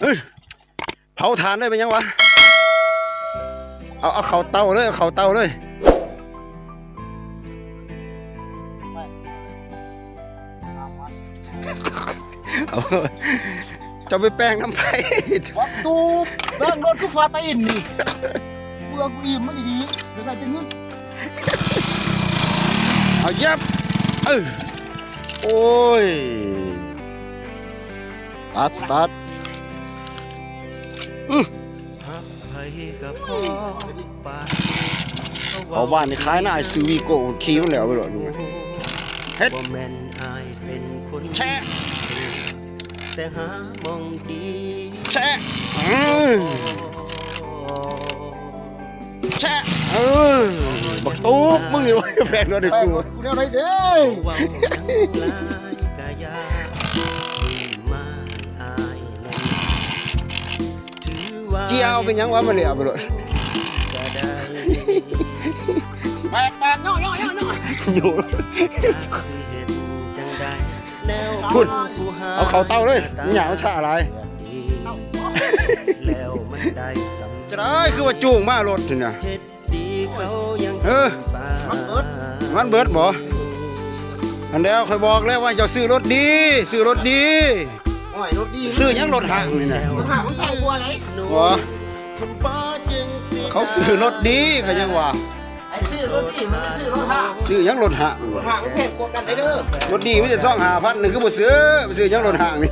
เฮ้ยเผาถ่านเลยเป็นยังวะ เอาเอาเข่าเตาเลยเอาเข่าเตาเลยเอาจะไปแป้งน้ำไผ่วัดตูบแบงรถคือฟาตีนนี่เบื่อกูอิ่มมันดีๆเดี๋ยวใครจะงึกเอาเย็บเออโอ้ยสตาร์ทสตาร์ท เอาบ้านนี่ขายหน้าซูวีโก้ขี้มันแล้วไปหรอดูไหมเฮ็ดบ่แม่นอายเป็นคนแช่แต่หามองดีแช่เออแช่เออบักตุ๊บมึงนี่วะแพงกว่าเด็กแบงกูรถกูเนี่ยอะไรเด้ เจียวเป็นหยังวะมันเลยเอาไปหรอก็ได้แบกแบกย่อย่อย่อย่ออยู่จากสิเฮ็ดจังใดแนวคุณผู้หเอาเขาเตาเลยมึงอยากมันชาอะไรดีแล้วมันได้สำจะได้คือว่าจูงมารถถึงน่ะเฮ็ดดีเขายังเออปามันเบิดบ่อันเดียวเคยบอกแล้วว่าจะซื้อรถดี ซื้อรถดี โอ้ยรถดีซื้อหยังรถห่างนี่นะรถห่างมันใส่กลัวอะไรบ่คุณป้าจึงสิเขาซื้อรถดีก็ยังว่าไอ้ซื้อรถดีมันไม่ซื้อรถห่างซื้อหยังรถห่างรถห่างมันแพงกว่ากันได้เด้อรถดีไม่ใช่ซ่องหาพันหนึ่งคือบ่ซื้อไปซื้อหยังรถห่างนี่